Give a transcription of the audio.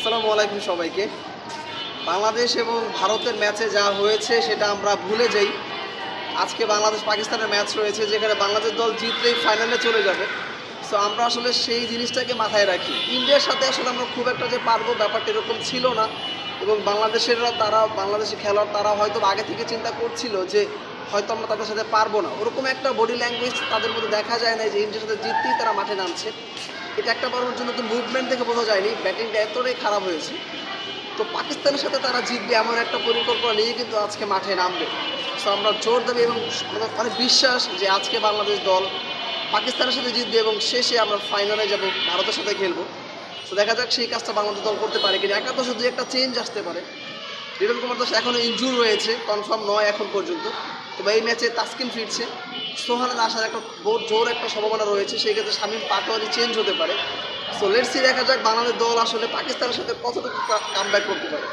আসসালামু আলাইকুম সবাইকে। বাংলাদেশ এবং ভারতের ম্যাচে যা হয়েছে সেটা আমরা ভুলে যাই। আজকে বাংলাদেশ পাকিস্তানের ম্যাচ রয়েছে যেখানে বাংলাদেশ দল জিতলেই ফাইনালে চলে যাবে। সো আমরা আসলে সেই জিনিসটাকে মাথায় রাখি। ইন্ডিয়ার সাথে আসলে আমরা খুব একটা যে পারব ব্যাপারটা এরকম ছিল না। এবং বাংলাদেশেররা তারা বাংলাদেশের খেলোয়াড় তারা হয়তো আগে থেকে চিন্তা করছিল যে হয়তো আমরা তাদের সাথে পারব না। ওরকম একটা বডি ল্যাঙ্গুয়েজ তাদের মধ্যে দেখা যায় না যে ইন্ডিয়ার সাথে জিততেই তারা মাঠে নামছে। এটা একটা বড় জন্য তো মুভমেন্ট দেখে বোঝা যায়নি। ব্যাটিংটা এতটাই খারাপ হয়েছে। তো পাকিস্তানের সাথে তারা জিতবে এমন একটা পরিকল্পনা নিয়ে কিন্তু আজকে মাঠে নামবে। সো আমরা জোর দেবে এবং আমাদের অনেক বিশ্বাস যে আজকে বাংলাদেশ দল পাকিস্তানের সাথে জিতবে এবং শেষে আমরা ফাইনালে যাব, ভারতের সাথে খেলব। তো দেখা যাক সেই কাজটা বাংলাদেশ দল করতে পারে কিনা। একা তো শুধু একটা চেঞ্জ আসতে পারে। লিটন কুমার দাস এখনও ইনজুর রয়েছে। কনফার্ম নয় এখন পর্যন্ত। তবে এই ম্যাচে তাসকিন ফিরছে। সোহানের আসার একটা জোর একটা সম্ভাবনা রয়েছে, সেই ক্ষেত্রে শামীম পাটোয়ারি চেঞ্জ হতে পারে। সো লেটসি দেখা যাক বাংলাদেশ দল আসলে পাকিস্তানের সাথে কতটুকু কাম করতে পারে।